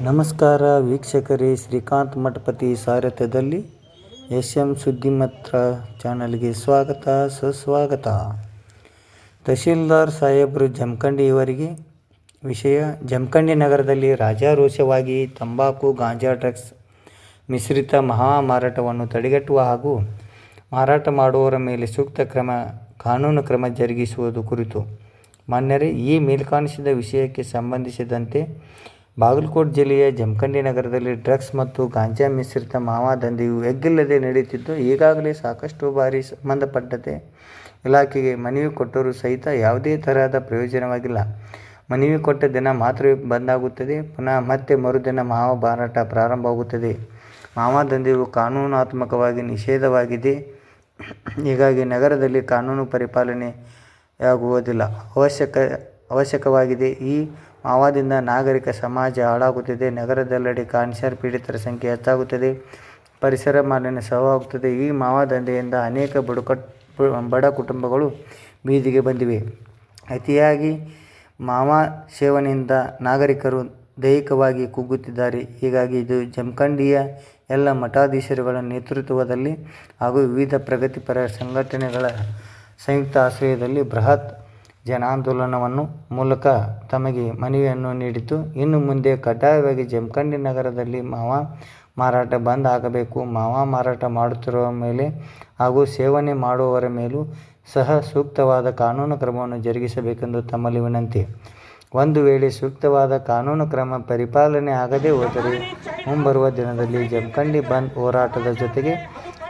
ನಮಸ್ಕಾರ ವೀಕ್ಷಕರೇ, ಶ್ರೀಕಾಂತ್ ಮಠಪತಿ ಸಾರಥ್ಯದಲ್ಲಿ ಎಸ್ ಎಂ ಸುದ್ದಿಮತ್ರ ಚಾನಲ್ಗೆ ಸ್ವಾಗತ, ಸುಸ್ವಾಗತ. ತಹಶೀಲ್ದಾರ್ ಸಾಹೇಬರು ಜಮಖಂಡಿ ಇವರಿಗೆ ವಿಷಯ, ಜಮಖಂಡಿ ನಗರದಲ್ಲಿ ರಾಜಾರೋಷವಾಗಿ ತಂಬಾಕು, ಗಾಂಜಾ ಡ್ರಗ್ಸ್ ಮಿಶ್ರಿತ ಮಹಾ ಮಾರಾಟವನ್ನು ತಡೆಗಟ್ಟುವ ಹಾಗೂ ಮಾರಾಟ ಮಾಡುವವರ ಮೇಲೆ ಸೂಕ್ತ ಕ್ರಮ, ಕಾನೂನು ಕ್ರಮ ಜರುಗಿಸುವುದು ಕುರಿತು ಮಾನ್ಯರೇ ಈ ಮೇಲ್ಕಾಣಿಸಿದ ವಿಷಯಕ್ಕೆ ಸಂಬಂಧಿಸಿದಂತೆ ಬಾಗಲಕೋಟೆ ಜಿಲ್ಲೆಯ ಜಮಖಂಡಿ ನಗರದಲ್ಲಿ ಡ್ರಗ್ಸ್ ಮತ್ತು ಗಾಂಜಾ ಮಿಶ್ರಿತ ಮಾವಾ ದಂಧೆಯು ಎಗ್ಗಿಲ್ಲದೆ ನಡೆಯುತ್ತಿದ್ದು, ಈಗಾಗಲೇ ಸಾಕಷ್ಟು ಬಾರಿ ಸಂಬಂಧಪಟ್ಟಂತೆ ಇಲಾಖೆಗೆ ಮನವಿ ಕೊಟ್ಟರೂ ಸಹಿತ ಯಾವುದೇ ತರಹದ ಪ್ರಯೋಜನವಾಗಿಲ್ಲ. ಮನವಿ ಕೊಟ್ಟ ದಿನ ಮಾತ್ರ ಬಂದಾಗುತ್ತದೆ, ಪುನಃ ಮತ್ತೆ ಮರುದಿನ ಮಾವ ಮಾರಾಟ ಪ್ರಾರಂಭವಾಗುತ್ತದೆ. ಮಾವಾ ದಂಧೆಯು ಕಾನೂನಾತ್ಮಕವಾಗಿ ನಿಷೇಧವಾಗಿದೆ. ಹೀಗಾಗಿ ನಗರದಲ್ಲಿ ಕಾನೂನು ಪರಿಪಾಲನೆಯಾಗುವುದಿಲ್ಲ. ಅವಶ್ಯಕ, ಅವಶ್ಯಕವಾಗಿದೆ. ಈ ಮಾವಾದಿಂದ ನಾಗರಿಕ ಸಮಾಜ ಹಾಳಾಗುತ್ತಿದೆ. ನಗರದೆಲ್ಲೆಡೆ ಕ್ಯಾನ್ಸರ್ ಪೀಡಿತರ ಸಂಖ್ಯೆ ಹೆಚ್ಚಾಗುತ್ತದೆ. ಪರಿಸರ ಮಾಲಿನ್ಯ ಸಹವಾಗುತ್ತದೆ ಈ ಮಾವ ದಂಧೆಯಿಂದ ಅನೇಕ ಬಡ ಕುಟುಂಬಗಳು ಬೀದಿಗೆ ಬಂದಿವೆ. ಅತಿಯಾಗಿ ಮಾವ ಸೇವನೆಯಿಂದ ನಾಗರಿಕರು ದೈಹಿಕವಾಗಿ ಕುಗ್ಗುತ್ತಿದ್ದಾರೆ. ಹೀಗಾಗಿ ಇದು ಜಮಖಂಡಿಯ ಎಲ್ಲ ಮಠಾಧೀಶರುಗಳ ನೇತೃತ್ವದಲ್ಲಿ ಹಾಗೂ ವಿವಿಧ ಪ್ರಗತಿಪರ ಸಂಘಟನೆಗಳ ಸಂಯುಕ್ತ ಆಶ್ರಯದಲ್ಲಿ ಬೃಹತ್ ಜನಾಂದೋಲನವನ್ನು ಮೂಲಕ ತಮಗೆ ಮನವಿಯನ್ನು ನೀಡಿತು. ಇನ್ನು ಮುಂದೆ ಕಡ್ಡಾಯವಾಗಿ ಜಮಖಂಡಿ ನಗರದಲ್ಲಿ ಮಾವ ಮಾರಾಟ ಬಂದ್ ಆಗಬೇಕು. ಮಾವ ಮಾರಾಟ ಮಾಡುತ್ತಿರುವ ಮೇಲೆ ಹಾಗೂ ಸೇವನೆ ಮಾಡುವವರ ಮೇಲೂ ಸಹ ಸೂಕ್ತವಾದ ಕಾನೂನು ಕ್ರಮವನ್ನು ಜರುಗಿಸಬೇಕೆಂದು ತಮ್ಮಲ್ಲಿ ವಿನಂತಿ. ಒಂದು ವೇಳೆ ಸೂಕ್ತವಾದ ಕಾನೂನು ಕ್ರಮ ಪರಿಪಾಲನೆ ಆಗದೇ ಹೋದರೆ ಮುಂಬರುವ ದಿನದಲ್ಲಿ ಜಮಖಂಡಿ ಬಂದ್ ಹೋರಾಟದ ಜೊತೆಗೆ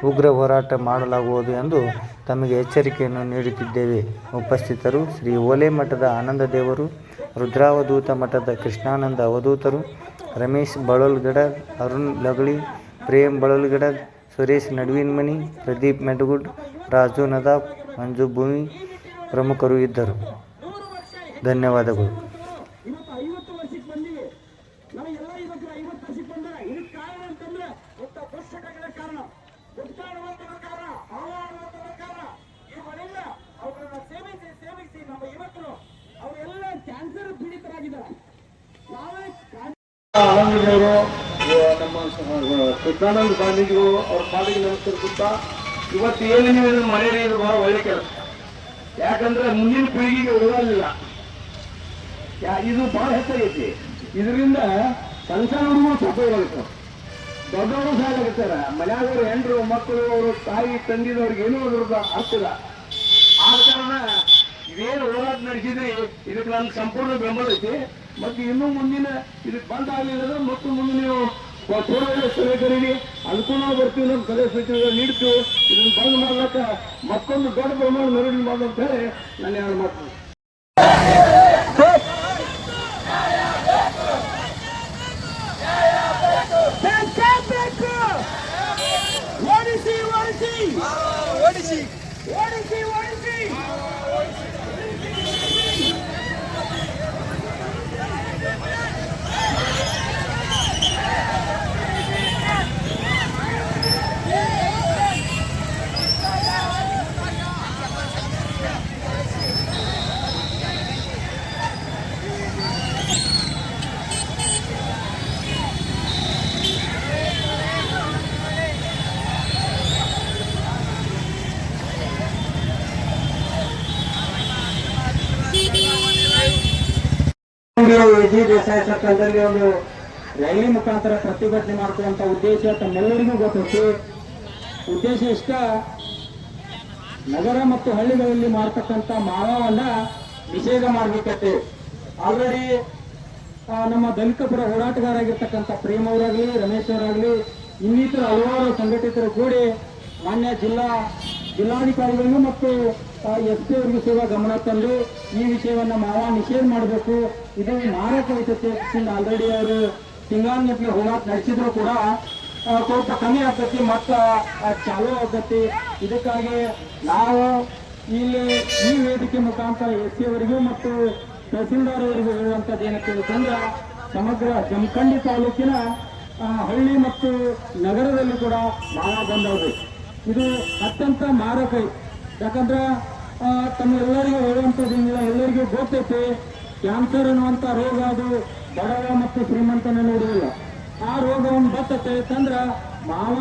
ಉಗ್ರ ಹೋರಾಟ ಮಾಡಲಾಗುವುದು ಎಂದು ತಮಗೆ ಎಚ್ಚರಿಕೆಯನ್ನು ನೀಡುತ್ತಿದ್ದೇವೆ. ಉಪಸ್ಥಿತರು ಶ್ರೀ ಓಲೆ ಮಠದ ಆನಂದ ದೇವರು, ರುದ್ರಾವಧೂತ ಮಠದ ಕೃಷ್ಣಾನಂದ ಅವಧೂತರು, ರಮೇಶ್ ಬಳಲ್ಗಡ, ಅರುಣ್ ಲಗಳಿ, ಪ್ರೇಮ್ ಬಳಲ್ಗಡ, ಸುರೇಶ್ ನಡುವಿನ್ಮನಿ, ಪ್ರದೀಪ್ ಮೆಡ್ಗುಡ್, ರಾಜು ನದಾಬ್, ಮಂಜು ಭೂಮಿ ಪ್ರಮುಖರು ಇದ್ದರು. ಧನ್ಯವಾದಗಳು ಇವತ್ತು ಐವತ್ತು ವರ್ಷಕ್ಕೆ ಬಂದಿವಿ ನಾವೆಲ್ಲ ಇವತ್ತು ಐವತ್ತು ವರ್ಷಕ್ಕೆ ಬಂದ ಇದಕ್ಕೆ ಕಾರಣ ಅಂತಂದ್ರೆ ಒಬ್ಬ ಪೋಷಕಗಳ ಕಾರಣ ಉತ್ಕಾರವಂತರ ಕಾರಣ ಆಹಾರವಂತರ ಕಾರಣ ಇವುಗಳಿಲ್ಲ ಅವುಗಳನ್ನ ಸೇವಿಸಿ ಸೇವಿಸಿ ನಮ್ಮ ಯುವಕರು ಅವರೆಲ್ಲ ಕ್ಯಾನ್ಸರ್ ಪೀಡಿತರಾಗಿದ್ದಾರೆ ನಾವೇ ಆನಂದದೇವರು ನಮ್ಮ ಕೃಷ್ಣಾನಂದ ಸ್ವಾಮೀಜಿಗಳು ಅವ್ರ ಪಾಲಿಗೆ ನಮಸ್ಕರಿಸುತ್ತಾ, ಇವತ್ತು ಏನು ನೀವು ಮನೆಯಲ್ಲಿ ಇದು ಬಹಳ ಒಳ್ಳೆ ಕೆಲಸ. ಯಾಕಂದ್ರೆ ಮುಂದಿನ ಪೀಳಿಗೆಗೆ ಉಳಿಯಲಿಲ್ಲ ಯಾ- ಇದು ಬಹಳ ಹೆಚ್ಚಾಗೈತಿ. ಇದರಿಂದ ಸಣ್ಣ ಸಣ್ಣ ಹುಡುಗರು ಸತ್ತೋಗ್ತಾರೆ ದೊಡ್ಡವರು ಸಾಲಾಗುತ್ತಾರ ಮನ್ಯಾಗವ್ರು ಹೆಂಡರು, ಮಕ್ಕಳು, ಅವರು ತಾಯಿ ತಂದಿದವ್ರಿಗೆ ಏನೂ ಅದ್ರದ್ದು ಆಗ್ತದ. ಆದ ಕಾರಣ ಇದೇನು ಹೋರಾಟ ನಡೆಸಿದ್ರಿ, ಇದಕ್ಕೆ ನನ್ನ ಸಂಪೂರ್ಣ ಬೆಂಬಲ ಐತಿ. ಮತ್ತು ಇನ್ನೂ ಮುಂದಿನ, ಇದಕ್ಕೆ ಬಂದಾಗಲಿಲ್ಲ ಅಂದ್ರೆ ಮತ್ತು ಮುಂದೆ ನೀವು ತೋರಣ ಸಭೆ ಅನುಕೂಲ ಬರ್ತೀವಿ ನಮ್ಮ ಕಲೆ ಸಚಿವರು, ನೀಡ್ತೀವಿ. ಇದನ್ನು ಬಂದ್ ಮಾಡ್ಲಕ್ಕ ಮತ್ತೊಂದು ದೊಡ್ಡ ಪ್ರಮಾಣ ಮೆರವಣಿಗೆ ಮಾಡೋದು ಅಂತ ಹೇಳಿ ನಾನು ಯಾರು ಮಾಡ್ತೀನಿ ಓಡಿಸಿ ಓಡಿಸಿ ಓಡಿಸಿ. ಓಡಿಸಿ ಓಡಿಸಿ. ರೈಲಿ ಮುಖಾಂತರ ಪ್ರತಿಭಟನೆ ಮಾಡ್ಕೊಳ್ಳುವಂತ ಉದ್ದೇಶ ತಮ್ಮೆಲ್ಲರಿಗೂ ಗೊತ್ತಿತ್ತು ಉದ್ದೇಶ ಇಷ್ಟ. ನಗರ ಮತ್ತು ಹಳ್ಳಿಗಳಲ್ಲಿ ಮಾರ್ತಕ್ಕಂಥ ಮಾಲವನ್ನ ನಿಷೇಧ ಮಾಡ್ಬೇಕತ್ತೆ ಆಲ್ರೆಡಿ ನಮ್ಮ ದಲಿತ ಹೋರಾಟಗಾರ ಹೋರಾಟಗಾರಾಗಿರ್ತಕ್ಕಂಥ ಪ್ರೇಮ್ ಅವರಾಗ್ಲಿ, ರಮೇಶ್ ಅವರಾಗ್ಲಿ, ಇನ್ನಿತರ ಹಲವಾರು ಸಂಘಟಿತರು ಕೂಡಿ ಮಾನ್ಯ ಜಿಲ್ಲಾ ಜಿಲ್ಲಾಧಿಕಾರಿಗಳಿಗೂ ಮತ್ತು ಎಸ್ ಪಿ ಅವರಿಗೂ ಸಹ ಗಮನ ತಂದು ಈ ವಿಷಯವನ್ನು ಮಾವ ನಿಷೇಧ ಮಾಡಬೇಕು. ಇದು ಮಾರಕ ಸಿಂಗ್ ಆಲ್ರೆಡಿ ಅವರು ತಿಂಗಾನ್ಗಟ್ಲೆ ಹೋರಾಟ ನಡೆಸಿದ್ರು ಕೂಡ ಸ್ವಲ್ಪ ಕಮ್ಮಿ ಆಗ್ತತಿ ಮತ್ತು ಚಾಲೋ ಆಗ್ತತಿ ಇದಕ್ಕಾಗಿ ನಾವು ಇಲ್ಲಿ ಈ ವೇದಿಕೆ ಮುಖಾಂತರ ಎಸ್ ಸಿ ಅವರಿಗೂ ಮತ್ತು ತಹಸೀಲ್ದಾರ್ ಅವರಿಗೂ ಹೇಳುವಂಥದ್ದು ಏನಂತ ಅಂತಂದ್ರೆ ಸಮಗ್ರ ಜಮಖಂಡಿ ತಾಲೂಕಿನ ಹಳ್ಳಿ ಮತ್ತು ನಗರದಲ್ಲಿ ಕೂಡ ಭಾಳ ಬಂದವರು. ಇದು ಅತ್ಯಂತ ಮಾರಕ. ಯಾಕಂದ್ರೆ ತಮ್ಮೆಲ್ಲರಿಗೂ ಏನಿಲ್ಲ ಎಲ್ಲರಿಗೂ ಗೊತ್ತೈತೆ. ಕ್ಯಾನ್ಸರ್ ಅನ್ನುವಂಥ ರೋಗ ಅದು ಬಡವ ಮತ್ತು ಶ್ರೀಮಂತನ ನೋಡುವುದಿಲ್ಲ ಆ ರೋಗವನ್ನು ಬರ್ತತೆ ತಂದ್ರ ಮಾವ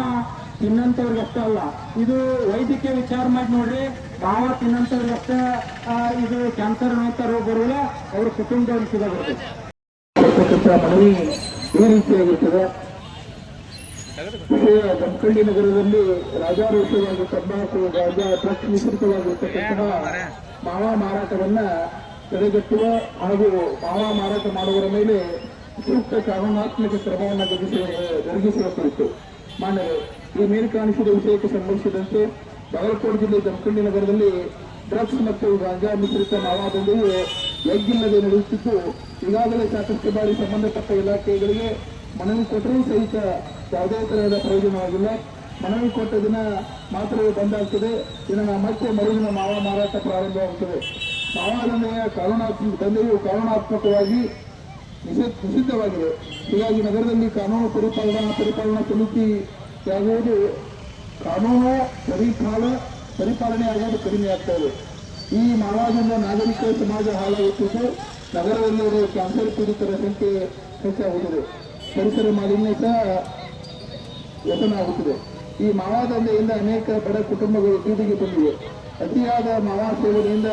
ತಿನ್ನಂಥವ್ರಿಗೆ ಅಷ್ಟ ಅಲ್ಲ. ಇದು ವೈದ್ಯಕೀಯ ವಿಚಾರ ಮಾಡಿ ನೋಡ್ರಿ, ಮಾವ ತಿನ್ನಂಥವ್ರಿಗೆ ಅಷ್ಟ ಇದು ಕ್ಯಾನ್ಸರ್ ಅನ್ನುವಂಥ ರೋಗ ಬರುವುದಿಲ್ಲ ಅವ್ರ ಕುಟುಂಬದವ್ರಿಗೆ ಸುಧಾ ಬರುತ್ತೆ. ಮನವಿ ಈ ರೀತಿಯಾಗಿರ್ತದೆ. ವಿಷಯ ಜಮಖಂಡಿ ನಗರದಲ್ಲಿ ರಾಜಾರೋಷವಾಗಿ ತಂಬಾಕು ಗಾಂಜಾ ಟ್ರಕ್ ಮಿಶ್ರಿತವಾಗಿರ್ತಕ್ಕಂತಹ ಮಾವ ಮಾರಾಟವನ್ನ ತಡೆಗಟ್ಟುವ ಹಾಗೂ ಮಾವ ಮಾರಾಟ ಮಾಡುವವರ ಮೇಲೆ ಸೂಕ್ತ ಕಾನೂನಾತ್ಮಕ ಕ್ರಮವನ್ನು ಜರುಗಿಸುವ ಜರುಗಿಸುವ ಕುರಿತು. ಮಾನ್ಯರು ಈ ಮೇಲೆ ಕಾಣಿಸಿದ ವಿಷಯಕ್ಕೆ ಸಂಬಂಧಿಸಿದಂತೆ ಬಾಗಲಕೋಟೆ ಜಿಲ್ಲೆ ಜಮಖಂಡಿ ನಗರದಲ್ಲಿ ಡ್ರಗ್ಸ್ ಮತ್ತು ಗಾಂಜಾ ಮಿಶ್ರಿತ ಮಾವಾದೊಂದಿಗೆ ಎಗ್ಗಿಲ್ಲದೆ ನಡೆಯುತ್ತಿದ್ದು ಈಗಾಗಲೇ ಸಾಕಷ್ಟು ಬಾರಿ ಸಂಬಂಧಪಟ್ಟ ಇಲಾಖೆಗಳಿಗೆ ಮನವಿ ಕೊಟ್ಟರೂ ಸಹಿತ ಯಾವುದೇ ತರಹದ ಪ್ರಯೋಜನವಾಗಿಲ್ಲ ಮನವಿ ಕೊಟ್ಟ ದಿನ ಮಾತ್ರವೇ ಬಂದಾಗ್ತದೆ. ಇನ್ನು ಮತ್ತೆ ಮರುದಿನ ಮಾವ ಮಾರಾಟ ಪ್ರಾರಂಭವಾಗುತ್ತದೆ ಮಾವಾದಂಧೆಯ ಕಾನೂನಾತ್ಮಕ ದಂಧೆಯು ಕಾನೂನಾತ್ಮಕವಾಗಿ ನಿಷಿದ್ಧವಾಗಿದೆ. ಹೀಗಾಗಿ ನಗರದಲ್ಲಿ ಕಾನೂನು ಪರಿಪಾಲನಾ ಪರಿಪಾಲನಾ ಸಮಿತಿ ಯಾವುದು ಕಾನೂನು ಪರಿಪಾಲ ಪರಿಪಾಲನೆ ಆಗೋದು ಕಡಿಮೆ ಆಗ್ತಾ ಇದೆ. ಈ ಮಾವಾದಿಂದ ನಾಗರಿಕ ಸಮಾಜ ಹಾಳಾಗುತ್ತಿದ್ದು ನಗರದಲ್ಲಿರುವ ಕ್ಯಾನ್ಸರ್ ಪೀಡಿತರ ಸಂಖ್ಯೆ ಹೆಚ್ಚಾಗುತ್ತದೆ. ಪರಿಸರ ಮಾಲಿನ್ಯ ಸಹ ವ್ಯಸನ ಆಗುತ್ತದೆ. ಈ ಮಾವಾ ದಂಧೆಯಿಂದ ಅನೇಕ ಬಡ ಕುಟುಂಬಗಳು ಬೀದಿಗೆ ಬಂದಿವೆ. ಅತಿಯಾದ ಮಾವಾ ಸೇವನೆಯಿಂದ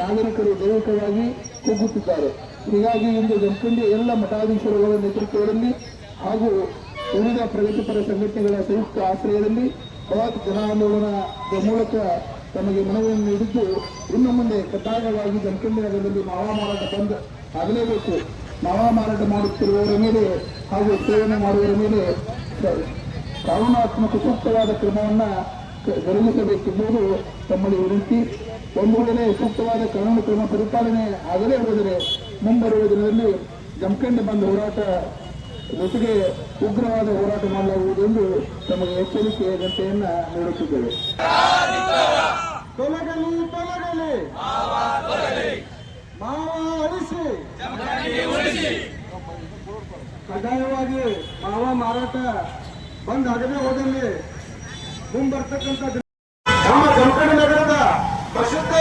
ನಾಗರಿಕರು ದೈವಿಕವಾಗಿ ಕುಗ್ಗುತ್ತಿದ್ದಾರೆ. ಹೀಗಾಗಿ ಇಂದು ಜಮಖಂಡಿ ಎಲ್ಲ ಮಠಾಧೀಶರುಗಳ ನೇತೃತ್ವದಲ್ಲಿ ಹಾಗೂ ವಿವಿಧ ಪ್ರಗತಿಪರ ಸಂಘಟನೆಗಳ ಸಂಯುಕ್ತ ಆಶ್ರಯದಲ್ಲಿ ಬೃಹತ್ ಜನ ಆಂದೋಲನದ ಮೂಲಕ ತಮಗೆ ಮನವಿಯನ್ನು ನೀಡಿದ್ದು, ಇನ್ನು ಮುಂದೆ ಕಡ್ಡಾಯವಾಗಿ ಜಮಖಂಡಿ ನಗರದಲ್ಲಿ ಮಾವಾ ಮಾರಾಟ ಬಂದ್ ಆಗಲೇಬೇಕು. ಮಾವಾ ಮಾರಾಟ ಮಾಡುತ್ತಿರುವವರ ಮೇಲೆ ಹಾಗೂ ಸೇವನೆ ಮಾಡುವವರ ಮೇಲೆ ಕಾನೂನಾತ್ಮಕ ಸೂಕ್ತವಾದ ಕ್ರಮವನ್ನು ಜರುಗಿಸಬೇಕೆಂಬುದು ತಮ್ಮಲ್ಲಿ ವಿನಂತಿ. ಒಂದು ವೇಳೆ ಸೂಕ್ತವಾದ ಕಾನೂನು ಕ್ರಮ ಪರಿಪಾಲನೆ ಆಗದೇ ಹೋದರೆ ಮುಂಬರುವ ದಿನದಲ್ಲಿ ಜಮಖಂಡಿ ಬಂದ ಹೋರಾಟ ಜೊತೆಗೆ ಉಗ್ರವಾದ ಹೋರಾಟ ಮಾಡಲಾಗುವುದು ಎಂದು ತಮಗೆ ಎಚ್ಚರಿಕೆಯ ಗಂಟೆಯನ್ನ ನೀಡುತ್ತಿದ್ದೇವೆ ತೊಲಗಲಿ ತೊಲಗಲಿ ಮಾವ ಅಳಿಸಿ ಕಡ್ಡಾಯವಾಗಿ ಮಾವ ಮಾರಾಟ ಬಂದ್ ಆಗದೆ ಹೋದಲ್ಲಿ ಮುಂಬರ್ತಕ್ಕಂಥ ನಮ್ಮ ಕಂಕಣ ನಗರದ ಪ್ರಸಿದ್ಧ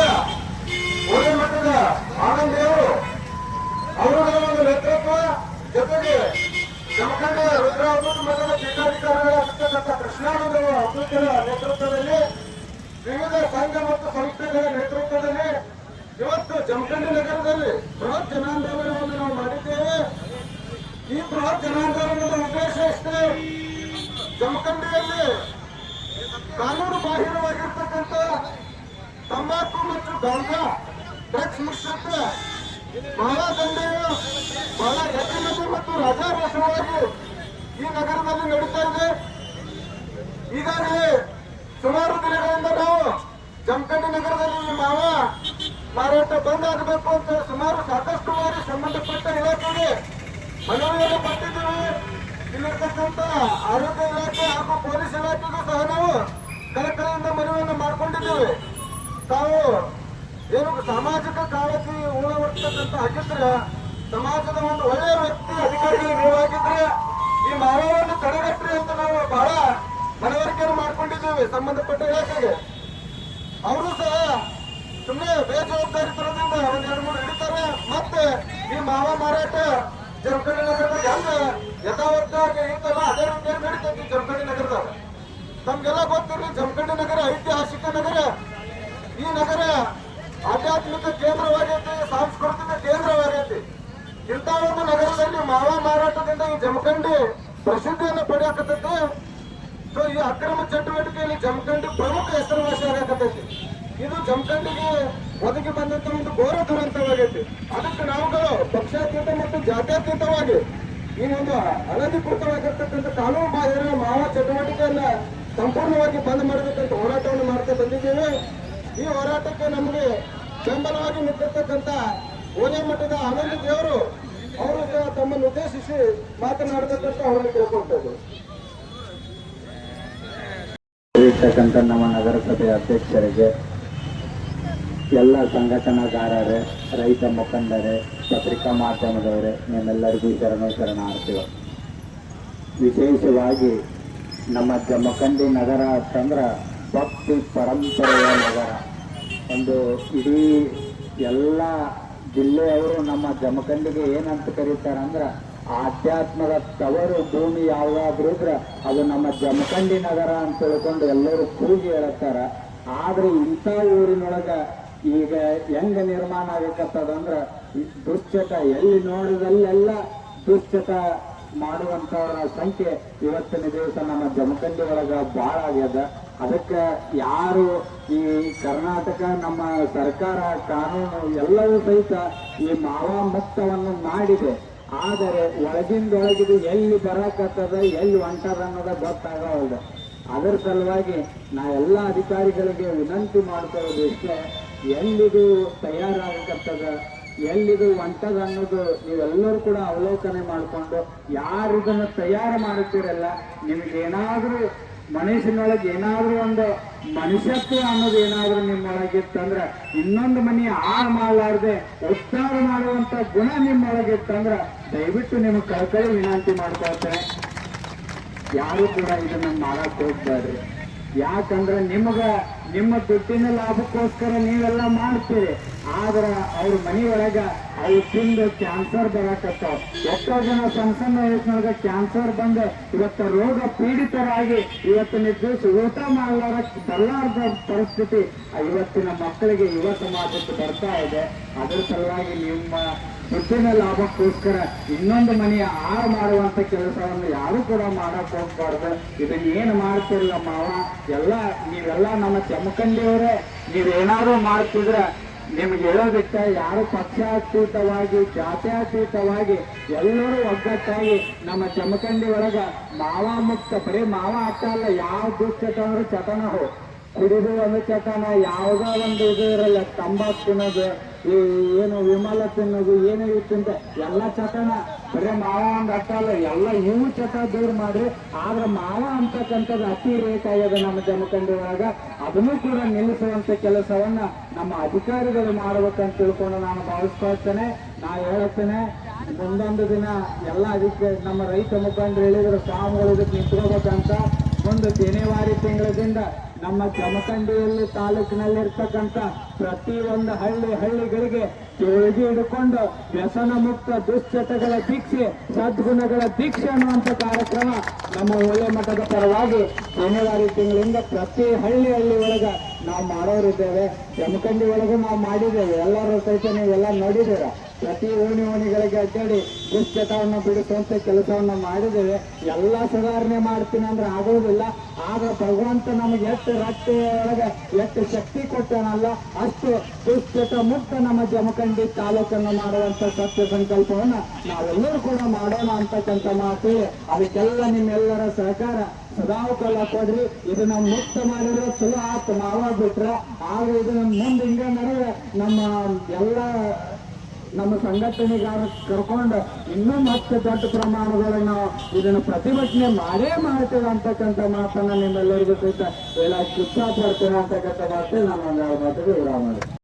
ಮಟ್ಟದ ಆನಂದೇವರು ಅವರುಗಳ ಒಂದು ನೇತೃತ್ವ ಜೊತೆಗೆ ಜಮಖಂಡ ರುದ್ರಾವತಿ ಮಠದ ಪೀಠಾಧಿಕಾರಿಗಳಾಗಿರ್ತಕ್ಕಂಥ ಕೃಷ್ಣಾನಂದ ಅಮೃತರ ನೇತೃತ್ವದಲ್ಲಿ ವಿವಿಧ ಸಂಘ ಮತ್ತು ಸಂಸ್ಥೆಗಳ ನೇತೃತ್ವದಲ್ಲಿ ಇವತ್ತು ಜಮಖಂಡಿ ನಗರದಲ್ಲಿ ಬೃಹತ್ ಜನಾಂದೋಲನವನ್ನು ಈ ಬೃಹತ್ ಜನಾಂದೋಲನದ ಉದ್ದೇಶ ಇಷ್ಟೇ ಜಮಖಂಡಿಯಲ್ಲಿ ಕಾನೂನು ಬಾಹಿರವಾಗಿರ್ತಕ್ಕಂಥ ತಂಬಾಕು ಮತ್ತು ಗಾಂಜಾ ಡ್ರಗ್ಸ್ ಮಿಶ್ರಿತ ಬಹಳ ದಂಡೆಯು, ಬಹಳ ಗಟ್ಟಿನತೆ ಮತ್ತು ರಾಜಾರೋಷವಾಗಿ ಈ ನಗರದಲ್ಲಿ ನಡೀತಾ ಇದೆ. ಈಗಾಗಲೇ ಸುಮಾರು ದಿನಗಳಿಂದ ನಾವು ಜಮಖಂಡಿ ನಗರದಲ್ಲಿ ಈ ಮಾವ ಮಾರಾಟ ಬಂದ್ ಆಗಬೇಕು ಅಂತ ಸುಮಾರು ಸಾಕಷ್ಟು ಬಾರಿ ಸಂಬಂಧಪಟ್ಟ ಇಲಾಖೆಗೆ ಮನವಿಯನ್ನು ಕೊಟ್ಟಿದ್ದೀವಿ ಇಲ್ಲಿರ್ತಕ್ಕಂಥ ಆರೋಗ್ಯ ಇಲಾಖೆ ಹಾಗೂ ಪೊಲೀಸ್ ಇಲಾಖೆಗೂ ಸಹ ನಾವು ಕಳಕಳಿಯಿಂದ ಮನವಿಯನ್ನು ಮಾಡಿಕೊಂಡಿದ್ದೀವಿ. ತಾವು ಏನು ಸಾಮಾಜಿಕ ಕಾಳಜಿ ಉಳವರ್ತಕ್ಕಂಥ ಹಾಕಿದ್ರೆ ಸಮಾಜದ ಒಂದು ಒಳ್ಳೆಯ ವ್ಯಕ್ತಿ, ಅಧಿಕಾರಿಗಳು ನೀವಾಗಿದ್ರೆ ಈ ಮಾನವವನ್ನು ತಡೆಗಟ್ರಿ ಅಂತ ನಾವು ಬಹಳ ಮನವರಿಕೆಯನ್ನು ಮಾಡ್ಕೊಂಡಿದ್ದೇವೆ ಸಂಬಂಧಪಟ್ಟ ಇಲಾಖೆಗೆ. ಅವರು ಸಹ ಸುಮ್ಮನೆ ಬೇಜವಾಬ್ದಾರಿತನದಿಂದ ಒಂದ್ ಎರಡು ಮೂರು ಹಿಡಿತಾರೆ. ಮತ್ತೆ ಈ ಮಾವ ಮಾರಾಟ ಜಮಖಂಡಿ ನಗರದ ಹೆಂಗ ಯಥಾವತ್ತಾಗಿ ಇರ್ತಲ್ಲ ಅದೇ ರೀತಿಯಾಗಿ ನಡೀತೈತಿ ಜಮಖಂಡಿ ನಗರದಾಗ ತಮ್ಗೆಲ್ಲ ಗೊತ್ತಿರಲಿ ಜಮಖಂಡಿ ನಗರ ಐತಿಹಾಸಿಕ ನಗರ. ಈ ನಗರ ಆಧ್ಯಾತ್ಮಿಕ ಕೇಂದ್ರವಾಗೈತಿ, ಸಾಂಸ್ಕೃತಿಕ ಕೇಂದ್ರವಾಗೈತಿ. ಇಂಥ ಒಂದು ನಗರದಲ್ಲಿ ಮಾವ ಮಾರಾಟದಿಂದ ಈ ಜಮಖಂಡಿ ಪ್ರಸಿದ್ಧಿಯನ್ನು ಪಡೆಯಕತ್ತೈತಿ. ಸೊ ಈ ಅಕ್ರಮ ಚಟುವಟಿಕೆಯಲ್ಲಿ ಜಮಖಂಡಿ ಪ್ರಮುಖ ಹೆಸರುವಾಸಿ ಆಗಕತ್ತೈತಿ ಇದು ಜಮಖಂಡಿಗೆ ಒದಗಿ ಬಂದಂತ ಒಂದು ಘೋರ ದುರಂತವಾಗೈತಿ ಅದಕ್ಕೆ ನಾವುಗಳು ಪಕ್ಷಾತೀತ ಮತ್ತು ಜಾತ್ಯತೀತವಾಗಿ ಈ ಒಂದು ಅನಧಿಕೃತವಾಗಿರ್ತಕ್ಕಂಥ ಕಾನೂನು ಬಾಹಿರ ಮಾವ ಚಟುವಟಿಕೆಯನ್ನ ಸಂಪೂರ್ಣವಾಗಿ ಬಂದ್ ಮಾಡಿರತಕ್ಕಂಥ ಹೋರಾಟವನ್ನು ಮಾಡ್ತಾ ಬಂದಿದ್ದೇವೆ. ಈ ಹೋರಾಟಕ್ಕೆ ನಮಗೆ ಬೆಂಬಲವಾಗಿ ನಿಂತಿರ್ತಕ್ಕಂಥ ಓಲೆ ಮಠದ ಆನಂದ ದೇವರು, ಅವರು ತಮ್ಮನ್ನು ಉದ್ದೇಶಿಸಿ ಮಾತನಾಡತಕ್ಕಂಥ ಅವರನ್ನು ಕೇಳ್ಕೊಳ್ತೇವೆ ಇರ್ತಕ್ಕಂಥ ನಮ್ಮ ನಗರಸಭೆ ಅಧ್ಯಕ್ಷರಿಗೆ ಎಲ್ಲ ಸಂಘಟನಾಗಾರರೇ, ರೈತ ಮುಖಂಡರೆ, ಪತ್ರಿಕಾ ಮಾಧ್ಯಮದವರೇ, ನಿಮ್ಮೆಲ್ಲರಿಗೂ ಶರಣೋಶರಣ ಆಗ್ತೀವಿ ವಿಶೇಷವಾಗಿ ನಮ್ಮ ಜಮಖಂಡಿ ನಗರ ಅಂತಂದ್ರೆ ಭಕ್ತಿ ಪರಂಪರೆಯ ನಗರ. ಒಂದು ಇಡೀ ಎಲ್ಲ ಜಿಲ್ಲೆಯವರು ನಮ್ಮ ಜಮಖಂಡಿಗೆ ಏನಂತ ಕರೀತಾರೆ ಅಂದ್ರೆ ಆಧ್ಯಾತ್ಮದ ತವರು ಭೂಮಿ ಯಾವುದಾದ್ರೂ ಇದ್ರೆ ಅದು ನಮ್ಮ ಜಮಖಂಡಿ ನಗರ ಅಂತ ತಿಳ್ಕೊಂಡು ಎಲ್ಲರೂ ಕೂಗಿ ಹೇಳುತ್ತಾರೆ. ಆದ್ರೆ ಇಂಥ ಊರಿನೊಳಗ ಈಗ ಹೆಂಗ ನಿರ್ಮಾಣ ಆಗಕತ್ತದಂದ್ರ ದುಶ್ಚಟ ಎಲ್ಲಿ ನೋಡಿದಲ್ಲೆಲ್ಲ ದುಶ್ಚಟ ಮಾಡುವಂತವರ ಸಂಖ್ಯೆ ಇವತ್ತಿನ ದಿವಸ ನಮ್ಮ ಜಮಖಂಡಿ ಒಳಗ ಬಹಳ ಆಗ್ಯದ. ಅದಕ್ಕೆ ಯಾರು ಈ ಕರ್ನಾಟಕ ನಮ್ಮ ಸರ್ಕಾರ ಕಾನೂನು ಎಲ್ಲವೂ ಸಹಿತ ಈ ಮಾವ ಮುಕ್ತವನ್ನು ಮಾಡಿದೆ. ಆದರೆ ಒಳಗಿಂದೊಳಗಿದು ಎಲ್ಲಿ ಬರಕತ್ತದ, ಎಲ್ಲಿ ಹೊಂಟದ ಅನ್ನೋದ ಗೊತ್ತಾಗವಲ್ದು. ಅದರ ಸಲುವಾಗಿ ನಾ ಎಲ್ಲ ಅಧಿಕಾರಿಗಳಿಗೆ ವಿನಂತಿ ಮಾಡ್ಕೊಳ್ಳೋದು ಇಷ್ಟೇ. ಎಲ್ಲಿದು ತಯಾರಾಗಕತ್ತದ, ಎಲ್ಲಿದು ಒಂಟದ ಅನ್ನೋದು ನೀವೆಲ್ಲರೂ ಕೂಡ ಅವಲೋಕನೆ ಮಾಡಿಕೊಂಡು ಯಾರು ಇದನ್ನು ತಯಾರು ಮಾಡುತ್ತೀರಲ್ಲ, ನಿಮ್ಗೇನಾದ್ರೂ ಮನುಷ್ಯನೊಳಗೆ ಏನಾದರೂ ಒಂದು ಮನುಷ್ಯತ್ವ ಅನ್ನೋದು ಏನಾದರೂ ನಿಮ್ಮೊಳಗಿತ್ತಂದ್ರೆ ಇನ್ನೊಂದು ಮನೆ ಹಾಳು ಮಾಡಲಾರ್ದೆ ಉದ್ಧಾರ ಮಾಡುವಂತ ಗುಣ ನಿಮ್ಮೊಳಗಿತ್ತಂದ್ರೆ ದಯವಿಟ್ಟು ನಿಮ್ಗೆ ಕಳ್ಕಳಿ ವಿನಂತಿ ಮಾಡ್ಕೊಳ್ತೇನೆ. ಯಾರು ಕೂಡ ಇದನ್ನ ಮಾಡಕ್ ಹೋಗ್ಬಾರ್ರಿ ಯಾಕಂದ್ರೆ ನಿಮಗ ನಿಮ್ಮ ದುಡ್ಡಿನ ಲಾಭಕ್ಕೋಸ್ಕರ ನೀವೆಲ್ಲ ಮಾಡ್ತೀರಿ. ಆದ್ರೆ ಅವ್ರ ಮನೆಯೊಳಗ ಅವು ತಿಂದು ಕ್ಯಾನ್ಸರ್ ಬರಕತ್ತಾವ. ಎಷ್ಟೋ ಜನ ಸಣ್ಣ ಸಣ್ಣ ವಯಸ್ಸಿನೊಳಗ ಕ್ಯಾನ್ಸರ್ ಬಂದು ಇವತ್ತು ರೋಗ ಪೀಡಿತರಾಗಿ ಇವತ್ತು ನಿರ್ದೇಶ ಊಟ ಮಾಡಲಾರ ಬರಲಾರದ ಪರಿಸ್ಥಿತಿ. ಇವತ್ತಿನ ಮಕ್ಕಳಿಗೆ ಯುವ ಸಮಾಜಕ್ಕೆ ಬರ್ತಾ ಇದೆ. ಅದರ ಸಲುವಾಗಿ ನಿಮ್ಮ ದುಡ್ಡಿನ ಲಾಭಕ್ಕೋಸ್ಕರ ಇನ್ನೊಂದು ಮನೆಯ ಆರು ಮಾಡುವಂತ ಕೆಲಸವನ್ನು ಯಾರು ಕೂಡ ಮಾಡಕ್ ಹೋಗ್ಬಾರ್ದು. ಇದನ್ನ ಏನು ಮಾಡ್ತಿರಲ್ಲ ಮಾವ? ಎಲ್ಲ, ನೀವೆಲ್ಲ ನಮ್ಮ ಚಮಕಂಡಿಯವರೇ ನೀವೇನಾದ್ರೂ ಮಾಡ್ತಿದ್ರೆ ನಿಮ್ಗೆ ಹೇಳೋದಕ್ಕೆ ಯಾರು ಪಕ್ಷಾತೀತವಾಗಿ, ಜಾತ್ಯಾತೀತವಾಗಿ ಎಲ್ಲರೂ ಒಗ್ಗಟ್ಟಾಗಿ ನಮ್ಮ ಚಮಕಂಡಿ ಒಳಗ ಮಾವ ಮುಕ್ತ, ಬರೀ ಮಾವ ಅಕ್ಕ ಅಲ್ಲ, ಯಾವ ದುಶ್ಚಟ ಅಂದ್ರೆ ಚಟನ ಹೋ ಕುಡಿದು ಒಂದು ಚಟನ, ಯಾವುದೋ ಒಂದು ಇದು ಇರಲ್ಲ, ತಂಬಾಕು ತಿನ್ನೋದು ಏನು ವಿಮಲ ತಿನ್ನೋದು, ಏನು ಇವು ತಿಂತ ಎಲ್ಲ ಚಟನ ಬರೀ ಮಾವ ಒಂದು ಅಟ್ಟ ಅಲ್ಲ, ಎಲ್ಲ ಇವು ಚಟ ದೂರ ಮಾಡ್ರಿ. ಆದ್ರೆ ಮಾವ ಅಂತಕ್ಕಂಥದ್ದು ಅತಿ ರೇಟ್ ಆಗ್ಯದ ನಮ್ಮ ಜಮಖಂಡಿ ಒಳಗ ಅದನ್ನು ಕೂಡ ನಿಲ್ಲಿಸುವಂತ ಕೆಲಸವನ್ನ ನಮ್ಮ ಅಧಿಕಾರಿಗಳು ಮಾಡ್ಬೇಕಂತ ತಿಳ್ಕೊಂಡು ನಾನು ಭಾವಿಸ್ಕೊಳ್ತೇನೆ ನಾ ಹೇಳ್ತೇನೆ, ಮುಂದೊಂದು ದಿನ ಎಲ್ಲ ಅದಕ್ಕೆ ನಮ್ಮ ರೈತ ಮುಖಂಡರು ಹೇಳಿದ್ರು, ಸ್ವಾಮಿಗಳು ಇದಕ್ಕೆ ನಿಂತ್ಕೋಬೇಕಂತ. ಒಂದು ಜನವರಿ ತಿಂಗಳದಿಂದ ನಮ್ಮ ಜಮಖಂಡಿಯಲ್ಲಿ ತಾಲೂಕಿನಲ್ಲಿರ್ತಕ್ಕಂಥ ಪ್ರತಿ ಒಂದು ಹಳ್ಳಿ ಹಳ್ಳಿಗಳಿಗೆ ತೊಳಗಿ ಹಿಡ್ಕೊಂಡು ವ್ಯಸನ ಮುಕ್ತ ದುಶ್ಚಟಗಳ ದೀಕ್ಷೆ, ಸದ್ಗುಣಗಳ ದೀಕ್ಷೆ ಅನ್ನುವಂಥ ಕಾರ್ಯಕ್ರಮ ನಮ್ಮ ಒಳ್ಳೆ ಮಠದ ಪರವಾಗಿ ಶನಿವಾರ ತಿಂಗಳಿಂದ ಪ್ರತಿ ಹಳ್ಳಿ ಹಳ್ಳಿ ಒಳಗ ನಾವು ಮಾಡೋರಿದ್ದೇವೆ. ಜಮಖಂಡಿ ಒಳಗೂ ನಾವು ಮಾಡಿದ್ದೇವೆ. ಎಲ್ಲರೂ ಸಹಿತ ನೀವೆಲ್ಲ ನೋಡಿದ್ದೀರ? ಪ್ರತಿ ಓಣಿ ಓಣಿಗಳಿಗೆ ಅಡ್ಡಾಡಿ ದುಶ್ಚಟವನ್ನು ಬಿಡಿಸುವಂತ ಕೆಲಸವನ್ನು ಮಾಡಿದ್ದೇವೆ. ಎಲ್ಲ ಸುಧಾರಣೆ ಮಾಡ್ತೀನಿ ಅಂದ್ರೆ ಆಗೋದಿಲ್ಲ. ಆಗ ಭಗವಂತ ನಮಗೆ ಎಷ್ಟು ರಕ್ತ ಒಳಗೆ ಎಷ್ಟು ಶಕ್ತಿ ಕೊಟ್ಟನಲ್ಲ, ಅಷ್ಟು ದುಶ್ಚಟ ಮುಕ್ತ ನಮ್ಮ ಜಮಖಂಡಿ ತಾಲೂಕನ್ನು ಮಾಡುವಂತ ಸತ್ಯ ಸಂಕಲ್ಪವನ್ನ ನಾವೆಲ್ಲರೂ ಕೂಡ ಮಾಡೋಣ ಅಂತಕ್ಕಂಥ ಮಾತು. ಅದಕ್ಕೆಲ್ಲ ನಿಮ್ಮೆಲ್ಲರ ಸಹಕಾರ. ಸದಾವಕಾಲ ಕೊಡ್ರಿ. ಇದನ್ನ ಮುಕ್ತ ಮಾಡಿದ್ರೆ ಚಲೋ ಆತು ಮಾವ ಬಿಟ್ರೆ ಆಗ ಇದನ್ನ ಮುಂದೆ ಹಿಂಗ ನಡೆದ್ರೆ ನಮ್ಮ ಎಲ್ಲ ನಮ್ಮ ಸಂಘಟನೆಗಾರ ಕರ್ಕೊಂಡು ಇನ್ನೂ ಮತ್ತೆ ದೊಡ್ಡ ಪ್ರಮಾಣದಲ್ಲಿ ನಾವು ಇದನ್ನು ಪ್ರತಿಭಟನೆ ಮಾಡೇ ಮಾಡ್ತೇವೆ ಅಂತಕ್ಕಂಥ ಮಾತನ್ನ ನಿಮ್ಮೆಲ್ಲರಿಗೂ ಸಹಿತ ಎಲ್ಲ ಇಷ್ಟ ಪಡ್ತೇವೆ ಅಂತಕ್ಕಂಥ ಮಾತೇ ನಾನು ಒಂದು ಮಾತಿಗೆ ವಿರಾಮ